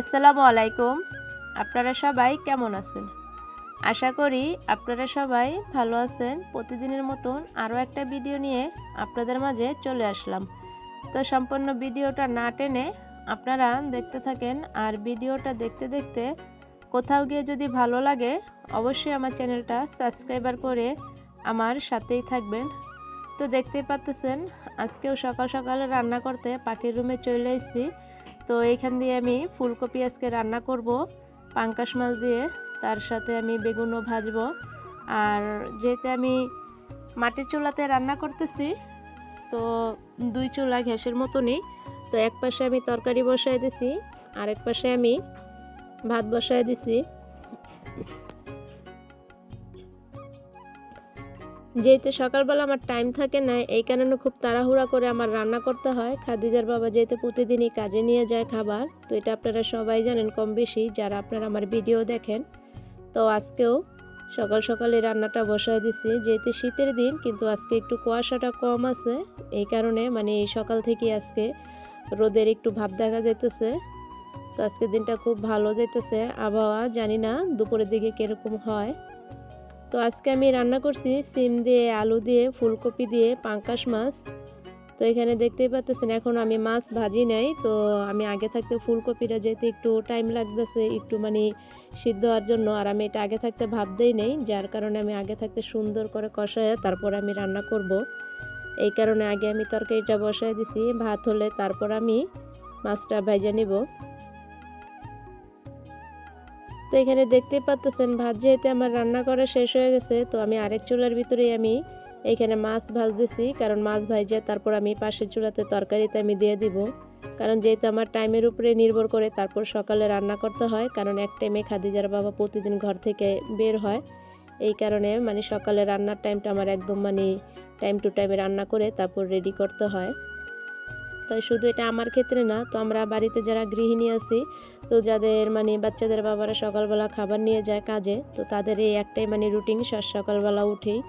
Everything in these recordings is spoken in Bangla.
আসসালামু আলাইকুম। আপনারা সবাই কেমন আছেন? আশা করি আপনারা সবাই ভালো আছেন। প্রতিদিনের মতন আরও একটা ভিডিও নিয়ে আপনাদের মাঝে চলে আসলাম। তো সম্পূর্ণ ভিডিওটা না টেনে আপনারা দেখতে থাকেন আর ভিডিওটা দেখতে দেখতে কোথাও গিয়ে যদি ভালো লাগে, অবশ্যই আমার চ্যানেলটা সাবস্ক্রাইবার করে আমার সাথেই থাকবেন। তো দেখতেই পাচ্তেছেন আজকেও সকাল সকালে রান্না করতে পাখির রুমে চলে এসেছি। তো এইখান দিয়ে আমি ফুলকপি আজকে রান্না করব, পাঙ্কাশ মাছ দিয়ে। তার সাথে আমি বেগুনও ভাজবো। আর যেহেতু আমি মাটির চুলাতে রান্না করতেছি, তো দুই চুলা ঘ্যাসের মতনই। তো এক পাশে আমি তরকারি বসাই দিছি আর এক পাশে আমি ভাত বসাই দিছি। যেহেতু সকালবেলা আমার টাইম থাকে না, এই কারণে খুব তাড়াহুড়া করে আমার রান্না করতে হয়। খাদিজার বাবা যেহেতু প্রতিদিনই কাজে নিয়ে যায় খাবার, তো এটা আপনারা সবাই জানেন কম বেশি, যারা আপনারা আমার ভিডিও দেখেন। তো আজকেও সকাল সকালে রান্নাটা বসায় দিছি, যেহেতু শীতের দিন, কিন্তু আজকে একটু কুয়াশাটা কম আছে, এই কারণে মানে এই সকাল থেকে আজকে রোদের একটু ভাব দেখা যেতেছে তো আজকের দিনটা খুব ভালো যেতেছে আবহাওয়া জানি না দুপুরের দিকে কীরকম হয়। তো আজকে আমি রান্না করছি সিম দিয়ে, আলু দিয়ে, ফুলকপি দিয়ে, পাঙ্কাশ মাছ। তো এখানে দেখতেই পাচ্ছেন এখন আমি মাছ ভাজি নাই। তো আমি আগে থাকতে ফুলকপিটা যেতে একটু টাইম লাগতেছে, একটু মানে সিদ্ধ হওয়ার জন্য, আর আমি এটা আগে থাকতে ভাবতেই নেই। যার কারণে আমি আগে থাকতে সুন্দর করে কষায় তারপর আমি রান্না করব। এই কারণে আগে আমি তরকারিটা বসায় দিছি। ভাত হলে তারপর আমি মাছটা ভেজে নিব। এখানে দেখতেই পাচ্তেছেন, ভাত যেহেতু আমার রান্না করা শেষ হয়ে গেছে, তো আমি আরেক চুলার ভিতরেই আমি এইখানে মাছ ভাজতেছি। কারণ মাছ ভাজে, তারপর আমি পাশের চুলাতে তরকারিতে আমি দিয়ে দিব। কারণ যেহেতু আমার টাইমের উপরে নির্ভর করে, তারপর সকালে রান্না করতে হয়। কারণ এক টাইমে খাদিজার বাবা প্রতিদিন ঘর থেকে বের হয়। এই কারণে মানে সকালে রান্নার টাইমটা আমার একদম মানে টাইম টু টাইমে রান্না করে তারপর রেডি করতে হয়। তাই শুধু এটা আমার ক্ষেত্রে না, তো আমরা বাড়িতে যারা গৃহিণী আছি, তো যাদের মানে বাচ্চাদের বাবারা সকালবেলা খাবার নিয়ে যায় কাজে, তো তাদের এই একটাই মানে রুটিন সকালবেলা উঠেই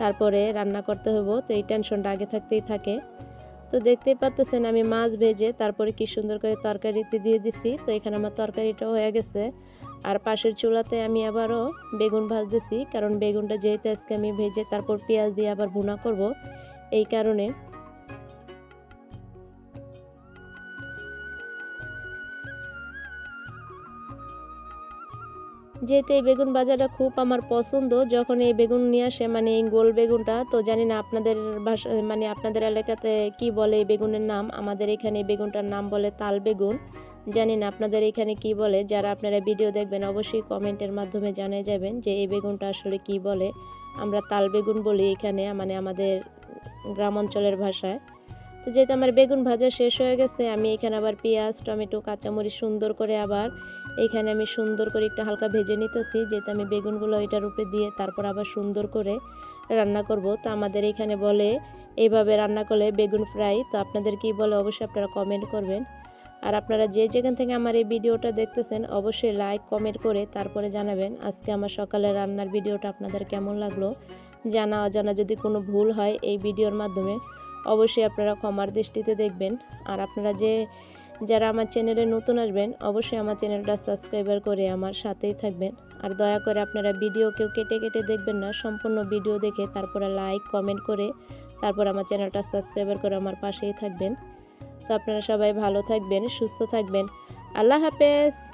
তারপরে রান্না করতে হব তো এই টেনশনটা আগে থাকতেই থাকে। তো দেখতেই পাচ্তেছেন আমি মাছ ভেজে তারপরে কি সুন্দর করে তরকারিতে দিয়ে দিছি, তো এখানে আমার তরকারিটাও হয়ে গেছে। আর পাশের চুলাতে আমি আবারও বেগুন ভাজতেছি, কারণ বেগুনটা যেহেতু আজকে আমি ভেজে তারপর পেঁয়াজ দিয়ে আবার ভুনা করব, এই কারণে যেহেতু এই বেগুন বাজারটা খুব আমার পছন্দ, যখন এই বেগুন নিয়ে আসে মানে এই গোল বেগুনটা, তো জানি না আপনাদের ভাষা মানে আপনাদের এলাকাতে কি বলে এই বেগুনের নাম? আমাদের এখানে এই বেগুনটার নাম বলে তাল বেগুন। জানি না আপনাদের এখানে কি বলে? যারা আপনারা ভিডিও দেখবেন, অবশ্যই কমেন্টের মাধ্যমে জানিয়ে যাবেন যে এই বেগুনটা আসলে কি বলে। আমরা তাল বেগুন বলি এখানে মানে আমাদের গ্রাম অঞ্চলের ভাষায়। তো যেহেতু আমার বেগুন ভাজা শেষ হয়ে গেছে, আমি এখানে আবার পেঁয়াজ, টমেটো, কাঁচামরিচ সুন্দর করে আবার এইখানে আমি সুন্দর করে একটু হালকা ভেজে নিতেছি। যেহেতু আমি বেগুনগুলো এটার উপরে দিয়ে তারপর আবার সুন্দর করে রান্না করব। তো আমাদের এখানে বলে এইভাবে রান্না করলে বেগুন ফ্রাই। তো আপনাদের কি বলে অবশ্যই আপনারা কমেন্ট করবেন। আর আপনারা যে যেখান থেকে আমার এই ভিডিওটা দেখতেছেন, অবশ্যই লাইক কমেন্ট করে তারপরে জানাবেন আজকে আমার সকালে রান্নার ভিডিওটা আপনাদের কেমন লাগল। জানা অজানা যদি কোনো ভুল হয় এই ভিডিওর মাধ্যমে অবশ্যই আপনারা ক্ষমার দৃষ্টিতে দেখবেন। আর আপনারা যে, যারা আমার চ্যানেলে নতুন আসবেন, অবশ্যই আমার চ্যানেলটা সাবস্ক্রাইবার করে আমার সাথেই থাকবেন। আর দয়া করে আপনারা ভিডিও কেউ কেটে কেটে দেখবেন না, সম্পূর্ণ ভিডিও দেখে তারপরে লাইক, কমেন্ট করে তারপর আমার চ্যানেলটা সাবস্ক্রাইবার করে আমার পাশেই থাকবেন। তো আপনারা সবাই ভালো থাকবেন, সুস্থ থাকবেন। আল্লাহ হাফেজ!